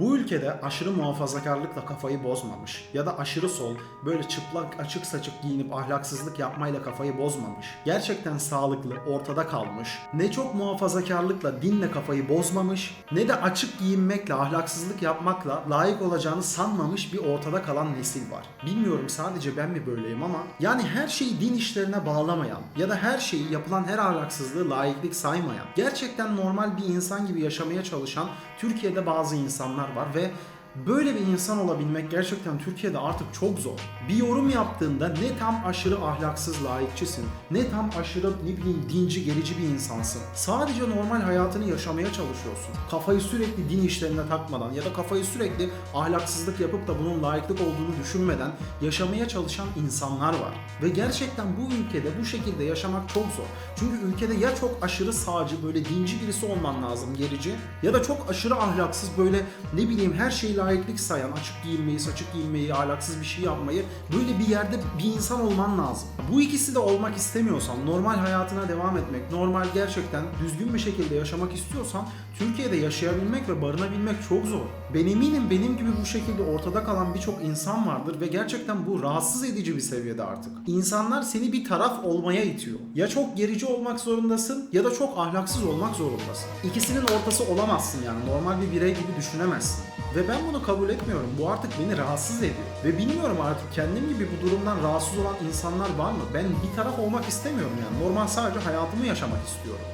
Bu ülkede aşırı muhafazakarlıkla kafayı bozmamış ya da aşırı sol böyle çıplak açık saçık giyinip ahlaksızlık yapmayla kafayı bozmamış. Gerçekten sağlıklı, ortada kalmış. Ne çok muhafazakarlıkla, dinle kafayı bozmamış ne de açık giyinmekle, ahlaksızlık yapmakla layık olacağını sanmamış bir ortada kalan nesil var. Bilmiyorum sadece ben mi böyleyim ama yani her şeyi din işlerine bağlamayan ya da her şeyi yapılan her ahlaksızlığı layıklık saymayan, gerçekten normal bir insan gibi yaşamaya çalışan Türkiye'de bazı insanlar var ve Böyle bir insan olabilmek gerçekten Türkiye'de artık çok zor. Bir yorum yaptığında ne tam aşırı ahlaksız layıkçısın, ne tam aşırı ne bileyim dinci gerici bir insansın. Sadece normal hayatını yaşamaya çalışıyorsun. Kafayı sürekli din işlerine takmadan ya da kafayı sürekli ahlaksızlık yapıp da bunun layıklık olduğunu düşünmeden yaşamaya çalışan insanlar var. Ve gerçekten bu ülkede bu şekilde yaşamak çok zor. Çünkü ülkede ya çok aşırı sağcı böyle dinci birisi olman lazım gerici ya da çok aşırı ahlaksız böyle ne bileyim her şeyi layıklık sayan, açık giyinmeyi, saçık giyinmeyi, ahlaksız bir şey yapmayı böyle bir yerde bir insan olman lazım. Bu ikisi de olmak istemiyorsan, normal hayatına devam etmek, normal gerçekten düzgün bir şekilde yaşamak istiyorsan Türkiye'de yaşayabilmek ve barınabilmek çok zor. Ben eminim benim gibi bu şekilde ortada kalan birçok insan vardır ve gerçekten bu rahatsız edici bir seviyede artık. İnsanlar seni bir taraf olmaya itiyor. Ya çok gerici olmak zorundasın ya da çok ahlaksız olmak zorundasın. İkisinin ortası olamazsın yani normal bir birey gibi düşünemezsin. Ve ben bunu kabul etmiyorum. Bu artık beni rahatsız ediyor. Ve bilmiyorum artık kendim gibi bu durumdan rahatsız olan insanlar var mı? Ben bir taraf olmak istemiyorum yani. Normal sadece hayatımı yaşamak istiyorum.